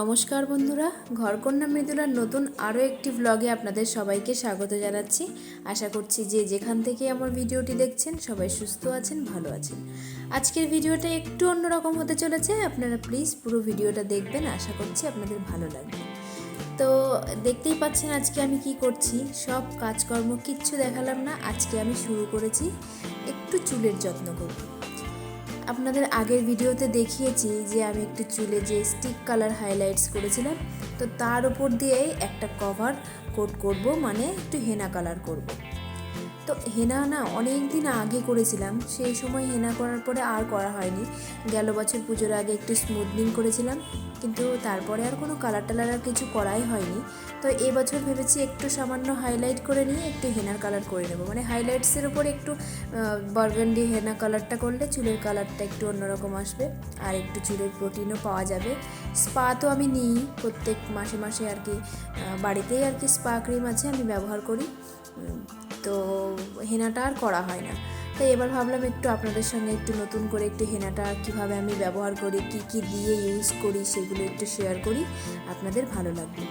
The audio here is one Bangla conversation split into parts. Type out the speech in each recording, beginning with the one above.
নমস্কার বন্ধুরা, ঘরকন্যা মৃদুলার নতুন আরও একটি ব্লগে আপনাদের সবাইকে স্বাগত জানাচ্ছি। আশা করছি যে যেখান থেকে আমার ভিডিওটি দেখছেন, সবাই সুস্থ আছেন, ভালো আছেন। আজকের ভিডিওটা একটু অন্যরকম হতে চলেছে, আপনারা প্লিজ পুরো ভিডিওটা দেখবেন, আশা করছি আপনাদের ভালো লাগবে। তো দেখতেই পাচ্ছেন আজকে আমি কি করছি, সব কাজকর্ম কিচ্ছু দেখালাম না, আজকে আমি শুরু করেছি একটু চুলের যত্ন করব আপনাদের আগের ভিডিওতে দেখিয়েছি যে আমি একটি চুলে যে স্টিক কালার হাইলাইটস করেছিলাম, তো তার উপর দিয়েই একটা কভার কোট করব মানে একটু হেনা কালার করব। তো হেনা না অনেক দিন আগে করেছিলাম। সেই সময় হেনা করার পরে আর করা হয়নি। গেল বছর পুজোর আগে একটু স্মুথনিং করেছিলাম। কিন্তু তারপরে আর কোনো কালার টালার আর কিছু করাই হয়নি। তো এবছর ভেবেছি একটু সামান্য হাইলাইট করে নিয়ে একটু হেনার কালার করে নেব। মানে হাইলাইটসের উপর একটু বার্গান্ডি হেনা কালারটা করলে চুলের কালারটা একটু অন্যরকম আসবে। আর একটু চুলের প্রোটিনও পাওয়া যাবে। স্পা তো আমি নিই প্রত্যেক মাসে মাসে আর কি। বাড়িতেই আর কি স্পা ক্রিম আছে আমি ব্যবহার করি। তো হেনাটা আর করা হয় না। তাই এবার ভাবলাম একটু আপনাদের সঙ্গে একটু নতুন করে একটু হেনাটা কীভাবে আমি ব্যবহার করি, কি কি দিয়ে ইউজ করি, সেগুলো একটু শেয়ার করি, আপনাদের ভালো লাগবে।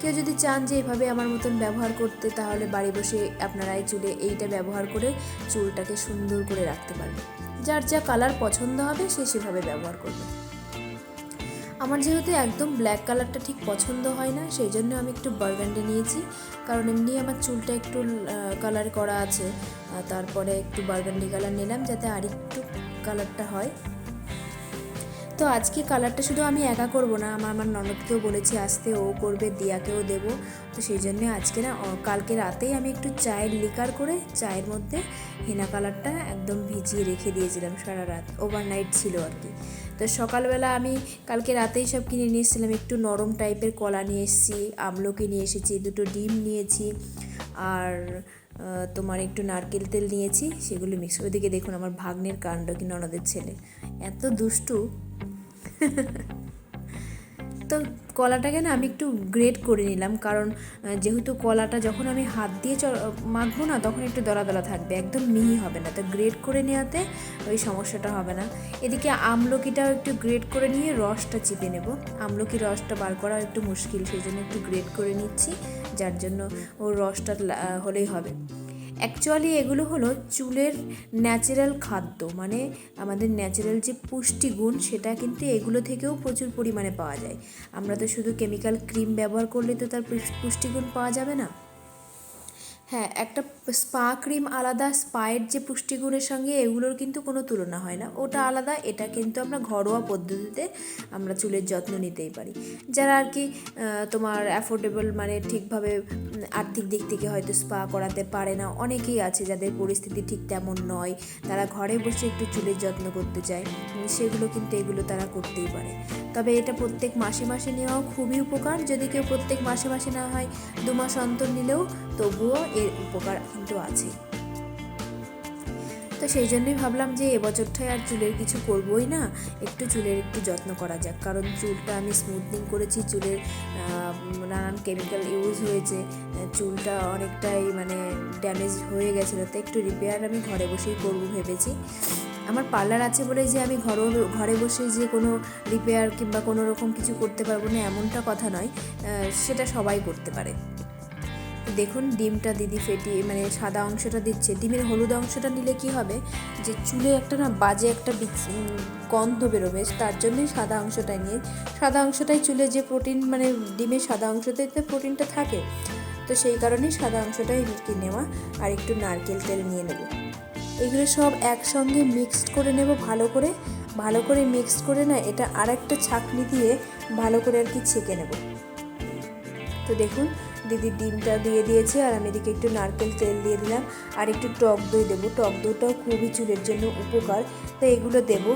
কেউ যদি চান যে এভাবে আমার মতন ব্যবহার করতে, তাহলে বাড়ি বসে আপনারা এই চুলে এইটা ব্যবহার করে চুলটাকে সুন্দর করে রাখতে পারবেন। যার যা কালার পছন্দ হবে, সে সেভাবে ব্যবহার করবে। আমার যেহেতু একদম ব্ল্যাক কালারটা ঠিক পছন্দ হয় না, সেই জন্য আমি একটু বার্গান্ডি নিয়েছি। কারণ এমনি আমার চুলটা একটু কালার করা আছে। তারপরে একটু বার্গান্ডি কালার নিলাম যাতে আরেকটু কালারটা হয়। তো আজকে কালারটা শুধু আমি একা করব না, আমার আমার ননদকেও বলেছি, আসতে ও করবে, দিয়াকেও দেবো। তো সেই জন্য আজকে না কালকে রাতেই আমি একটু চায়ের লিকার করে চায়ের মধ্যে হেনা কালারটা একদম ভিজিয়ে রেখে দিয়েছিলাম সারা রাত। ওভারনাইট ছিল আর কি। তো সকালবেলা আমি কালকে রাতেই সব কিনে নিয়ে এসেছিলাম একটু নরম টাইপের কলা নিয়ে এসেছি, আমলকি নিয়ে এসেছি, দুটো ডিম নিয়েছি, আর তোমার একটু নারকেল তেল নিয়েছি, সেগুলো মিক্স ওদিকে দেখুন আমার ভাগ্নের কাণ্ড কি ননদের ছেলে। এত দুষ্টু। তো কলাটাকে না আমি একটু গ্রেট করে নিলাম। কারণ যেহেতু কলাটা যখন আমি হাত দিয়ে মাখবো না, তখন একটু দলা দলা থাকবে। একদম মিহি হবে না। তো গ্রেট করে নেওয়াতে ওই সমস্যাটা হবে না। এদিকে আমলকিটাও একটু গ্রেট করে নিয়ে রসটা চিপে নেব। আমলকি রসটা বার করা একটু মুশকিল, সেই জন্য একটু গ্রেট করে নিচ্ছি, যার জন্য ওর রসটা হলেই হবে। অ্যাকচুয়ালি এগুলো হলো চুলের ন্যাচারাল খাদ্য। মানে আমাদের ন্যাচারাল যে পুষ্টিগুণ, সেটা কিন্তু এগুলো থেকেও প্রচুর পরিমাণে পাওয়া যায়। আমরা তো শুধু কেমিক্যাল ক্রিম ব্যবহার করলে তো তার পুষ- পুষ্টিগুণ পাওয়া যাবে না। হ্যাঁ একটা স্পা ক্রিম আলাদা স্পায়ের যে পুষ্টিগুণের সঙ্গে এগুলোর কিন্তু কোনো তুলনা হয় না। ওটা আলাদা, এটা কিন্তু আমরা ঘরোয়া পদ্ধতিতে আমরা চুলের যত্ন নিতেই পারি। যারা আর কি তোমার অ্যাফোর্ডেবল মানে ঠিকভাবে আর্থিক দিক থেকে হয়তো স্পা করাতে পারে না, অনেকেই আছে যাদের পরিস্থিতি ঠিক তেমন নয়, তারা ঘরে বসে একটু চুলের যত্ন করতে চায় সেগুলো কিন্তু এগুলো তারা করতেই পারে। তবে এটা প্রত্যেক মাসে মাসে নেওয়াও খুবই উপকার, যদি কেউ প্রত্যেক মাসে মাসে না হয়, দু মাস অন্তর নিলেও তবুও এর উপকার কিন্তু আছে তো সেই জন্যই ভাবলাম যে এবছরটায় আর চুলের কিছু করবোই না, একটু চুলের একটু যত্ন করা যাক। কারণ চুলটা আমি স্মুথনিং করেছি, চুলের নানান কেমিক্যাল ইউজ হয়েছে চুলটা অনেকটাই মানে ড্যামেজ হয়ে গেছিল, তো একটু রিপেয়ার আমি ঘরে বসেই করব ভেবেছি। আমার পার্লার আছে বলে যে আমি ঘর ঘরে বসে যে কোনো রিপেয়ার কিংবা কোনো রকম কিছু করতে পারব না, এমনটা কথা নয় সেটা সবাই করতে পারে। দেখুন, ডিমটা দিদি ফেটিয়ে মানে সাদা অংশটা দিচ্ছে। ডিমের হলুদ অংশটা নিলে কি হবে? যে চুলে একটা না বাজে একটা গন্ধ বেরোবে, তার জন্যই সাদা অংশটাই নিয়ে। সাদা অংশটাই চুলে যে প্রোটিন মানে ডিমের সাদা অংশটাতে প্রোটিনটা থাকে, তো সেই কারণেই সাদা অংশটাই কি নেওয়া, আর একটু নারকেল তেল নিয়ে নেব। এগুলো সব একসঙ্গে মিক্সড করে নেব ভালো করে। ভালো করে মিক্সড করে না এটা আর একটা ছাঁকনি দিয়ে ভালো করে আর কি ছেঁকে নেব। তো দেখুন দিদি ডিমটা দিয়ে দিয়েছে আর আমি এদিকে একটু নারকেল তেল দিয়ে দিলাম আর একটু টক দই দেবো। টক দইটাও খুবই চুলের জন্য উপকার, তো এগুলো দেবো।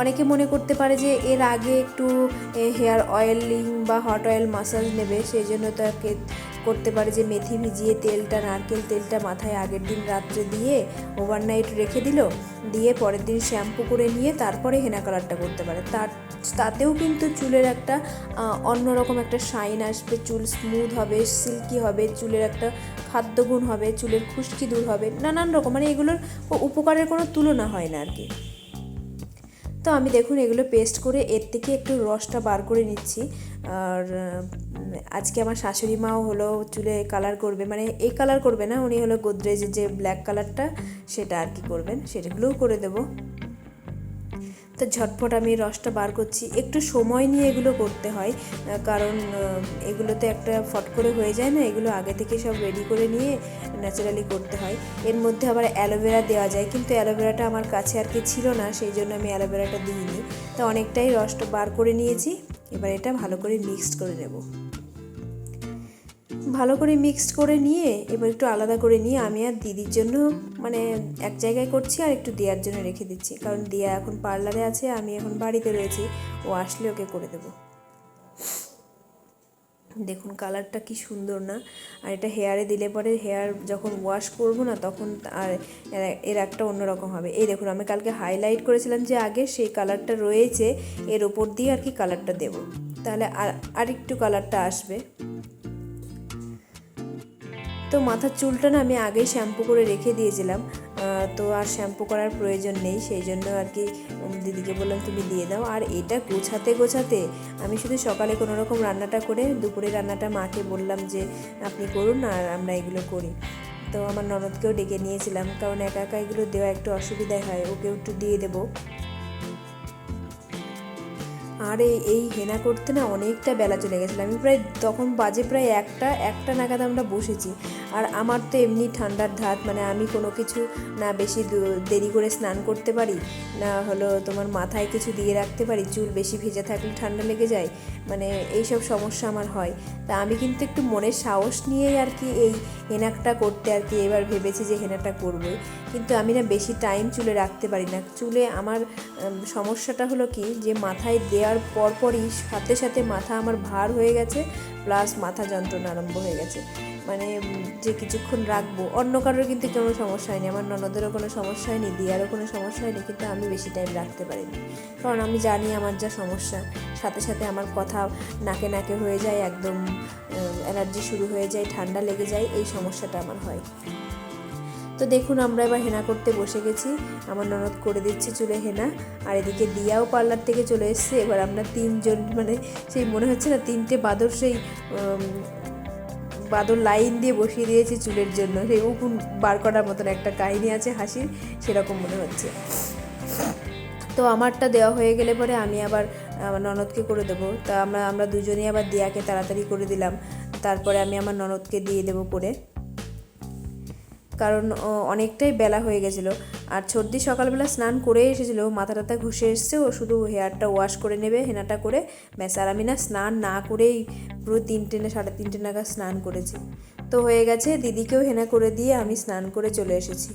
অনেকে মনে করতে পারে যে এর আগে একটু হেয়ার অয়েলিং বা হট অয়েল মাসাজ নেবে, সেই জন্য তাকে করতে পারে যে মেথি ভিজিয়ে তেলটা, নারকেল তেলটা মাথায় আগের দিন রাত্রে দিয়ে ওভারনাইট রেখে দিল, দিয়ে পরের দিন শ্যাম্পু করে নিয়ে তারপরে হেনা কালারটা করতে পারে। তার, তাতেও কিন্তু চুলের একটা অন্যরকম একটা শাইন আসবে, চুল স্মুথ হবে সিল্কি হবে, চুলের একটা খাদ্যগুণ হবে, চুলের খুশকি দূর হবে, নানান রকম। মানে এগুলোর উপকারের কোনো তুলনা হয় না আর কি। তো আমি দেখুন এগুলো পেস্ট করে এর থেকে একটু রসটা বার করে নিচ্ছি। আর আজকে আমার শাশুড়ি মাও হলো চুলে কালার করবে মানে এই কালার করবে না, উনি হলো গোদরেজের যে ব্ল্যাক কালারটা সেটা আর কি করবেন সেটাগুলোও করে দেবো। তো ঝটফট আমি রসটা বার করছি। একটু সময় নিয়ে এগুলো করতে হয় কারণ এগুলোতে একটা ফট করে হয়ে যায় না, এগুলো আগে থেকে সব রেডি করে নিয়ে ন্যাচারালি করতে হয়। এর মধ্যে আবার অ্যালোভেরা দেওয়া যায়, কিন্তু অ্যালোভেরাটা আমার কাছে আর কি ছিল না, সেই জন্য আমি অ্যালোভেরাটা দিইনি। তো অনেকটাই রসটা বার করে নিয়েছি, এবার এটা ভালো করে মিক্সড করে নেব। ভালো করে মিক্সড করে নিয়ে, এবার একটু আলাদা করে নিয়ে আমি আর দিদির জন্য মানে এক জায়গায় করছি আর একটু দেওয়ার জন্য রেখে দিচ্ছি। কারণ দিয়া এখন পার্লারে আছে, আমি এখন বাড়িতে রয়েছি, ও আসলে ওকে করে দেবো। দেখুন কালারটা কি সুন্দর না? আর এটা হেয়ারে দিলে পরে হেয়ার যখন ওয়াশ করব না, তখন আর এর- একটা অন্যরকম হবে। এই দেখুন, আমি কালকে হাইলাইট করেছিলাম যে আগে সেই কালারটা রয়েছে, এর ওপর দিয়ে আর কি কালারটা দেব। তাহলে আর, আরেকটু কালারটা আসবে। তো মাথার চুলটা না আমি আগেই শ্যাম্পু করে রেখে দিয়েছিলাম তো আর শ্যাম্পু করার প্রয়োজন নেই, সেই জন্য আর কি দিদিকে বললাম তুমি দিয়ে দাও। আর এটা গোছাতে গোছাতে আমি শুধু সকালে কোনো রকম রান্নাটা করে দুপুরে রান্নাটা মাকে বললাম যে, আপনি করুন আর আমরা এগুলো করি। তো আমার ননদকেও ডেকে নিয়েছিলাম, কারণ একা একা এগুলো দেওয়া একটু অসুবিধাই হয় ওকেও একটু দিয়ে দেবো। আর এই এই হেনা করতে না অনেকটা বেলা চলে গেছিল, আমি প্রায়, তখন বাজে প্রায় একটা একটা নাগাদ আমরা বসেছি। আর আমার তো এমনি ঠান্ডার ধাত মানে আমি কোনো কিছু না বেশি দেরি করে স্নান করতে পারি, না হলো তোমার মাথায় কিছু দিয়ে রাখতে পারি, চুল বেশি ভেজে থাকলে ঠান্ডা লেগে যায় মানে এই সব সমস্যা আমার হয়। তা আমি কিন্তু একটু মনের সাহস নিয়েই আর কি এই হেনাকটা করতে আর কি এবার ভেবেছি যে হেনাটা করবই। কিন্তু আমি না বেশি টাইম চুলে রাখতে পারি না। চুলে আমার সমস্যাটা হলো কি যে মাথায় দেওয়ার পরপরই সাথে সাথে মাথা আমার ভার হয়ে গেছে, প্লাস মাথা যন্ত্রণা আরম্ভ হয়ে গেছে। মানে যে কিছুক্ষণ রাখব। অন্য কারোর কিন্তু কোনো সমস্যা হয়নি। আমার ননদেরও কোনো সমস্যা হয়নি, দিয়ারও কোনো সমস্যা হয়নি, কিন্তু আমি বেশি টাইম রাখতে পারিনি। কারণ আমি জানি আমার যা সমস্যা, সাথে সাথে আমার কথা নাকে নাকে হয়ে যায়, একদম অ্যালার্জি শুরু হয়ে যায়, ঠান্ডা লেগে যায়, এই সমস্যাটা আমার হয়। তো দেখুন, আমরা এবার হেনা করতে বসে গেছি। আমার ননদ করে দিচ্ছে চুলে হেনা, আর এদিকে দিয়াও পার্লার থেকে চলে এসছে। এবার আমরা তিনজন মানে সেই মনে হচ্ছে না, তিনটে বাদর সেই বাদর লাইন দিয়ে বসিয়ে দিয়েছে চুলের জন্য। সেই উকুন বার করার মতন একটা কাহিনী আছে, হাসির, সেরকম মনে হচ্ছে। তো আমারটা দেওয়া হয়ে গেলে পরে আমি আবার, আমার ননদকে করে দেবো। তা আমরা আমরা দুজনেই আবার দিয়াকে তাড়াতাড়ি করে দিলাম। তারপরে আমি আমার ননদকে দিয়ে দেবো করে কারণ অনেকটাই বেলা হয়ে গেছিল। আর সর্দি সকালবেলা স্নান করে এসেছিল, মাথা টাথা ঘষে এসছে, ও শুধু হেয়ারটা ওয়াশ করে নেবে, হেনাটা করে। ব্যাস, আর আমি না স্নান না করেই পুরো তিনটে না, সাড়ে তিনটে নাগাদ স্নান করেছি। তো হয়ে গেছে, দিদিকেও হেনা করে দিয়ে আমি স্নান করে চলে এসেছি।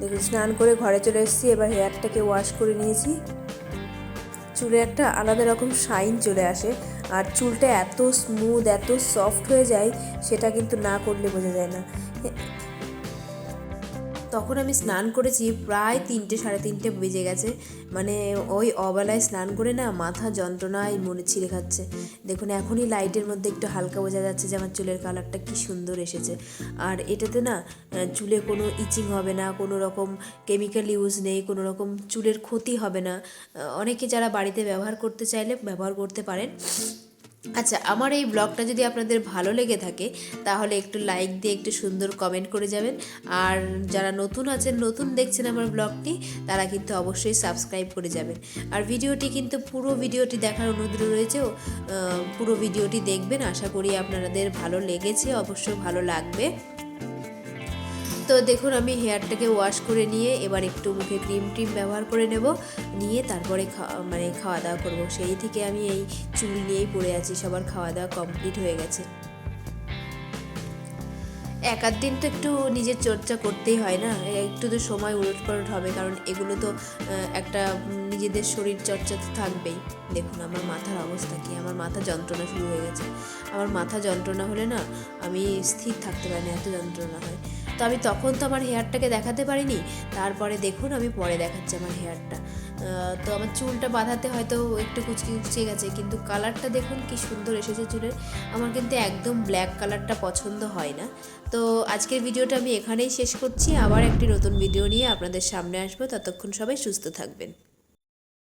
দেখুন, স্নান করে ঘরে চলে এসেছি, এবার হেয়ারটাকে ওয়াশ করে নিয়েছি। চুলে একটা আলাদা রকম শাইন চলে আসে। আর চুলটা এত স্মুথ এত সফট হয়ে যায়, সেটা কিন্তু না করলে বোঝা যায় না। তখন আমি স্নান করেছি, প্রায় তিনটে, সাড়ে তিনটে বেজে গেছে। মানে ওই অবেলায় স্নান করে না মাথা যন্ত্রণায় মনে ছিঁড়ে খাচ্ছে। দেখুন, এখনই লাইটের মধ্যে একটু হালকা বোঝা যাচ্ছে যে আমার চুলের কালারটা কি সুন্দর এসেছে। আর এটাতে না চুলে কোনো ইচিং হবে না, কোনো রকম কেমিক্যাল ইউজ নেই, কোনো রকম চুলের ক্ষতি হবে না। অনেকে যারা বাড়িতে ব্যবহার করতে চাইলে ব্যবহার করতে পারেন। আচ্ছা আমার এই ব্লগটা যদি আপনাদের ভালো লেগে থাকে, তাহলে একটু লাইক দিয়ে একটু সুন্দর কমেন্ট করে যাবেন। আর যারা নতুন আছেন, নতুন দেখছেন আমার ব্লগটি, তারা কিন্তু অবশ্যই সাবস্ক্রাইব করে যাবেন। আর ভিডিওটি কিন্তু পুরো ভিডিওটি দেখার অনুরোধ রয়েছে পুরো ভিডিওটি দেখবেন। আশা করি আপনাদের ভালো লেগেছে, অবশ্যই ভালো লাগবে। তো দেখুন, আমি হেয়ারটাকে ওয়াশ করে নিয়ে এবার একটু মুখে ক্রিম টিম ব্যবহার করে নেব। নিয়ে তারপরে মানে খাওয়া দাওয়া করব। সেই থেকে আমি এই চুল নিয়েই পড়ে আছি। সবার খাওয়া দাওয়া কমপ্লিট হয়ে গেছে। এক আধ দিন তো একটু নিজের চর্চা করতেই হয় না? একটু তো সময় উলট পালট হবে, কারণ এগুলো তো একটা নিজেদের শরীর চর্চা তো থাকবেই। দেখুন, আমার মাথার অবস্থা কি? আমার মাথা যন্ত্রণা শুরু হয়ে গেছে। আমার মাথা যন্ত্রণা হলে না, আমি স্থির থাকতে পারি না, এত যন্ত্রণা হয়। তো আমি তখন তো আমার হেয়ারটাকে দেখাতে পারিনি। তারপরে দেখুন আমি পরে দেখাচ্ছি আমার হেয়ারটা। তো আমার চুলটা বাঁধাতে হয়তো একটু কুচকি কুচকে গেছে, কিন্তু কালারটা দেখুন কি সুন্দর এসেছে চুলের। আমার কিন্তু একদম ব্ল্যাক কালারটা পছন্দ হয় না। তো আজকের ভিডিওটা আমি এখানেই শেষ করছি। আবার একটি নতুন ভিডিও নিয়ে আপনাদের সামনে আসব। ততক্ষণ সবাই সুস্থ থাকবেন।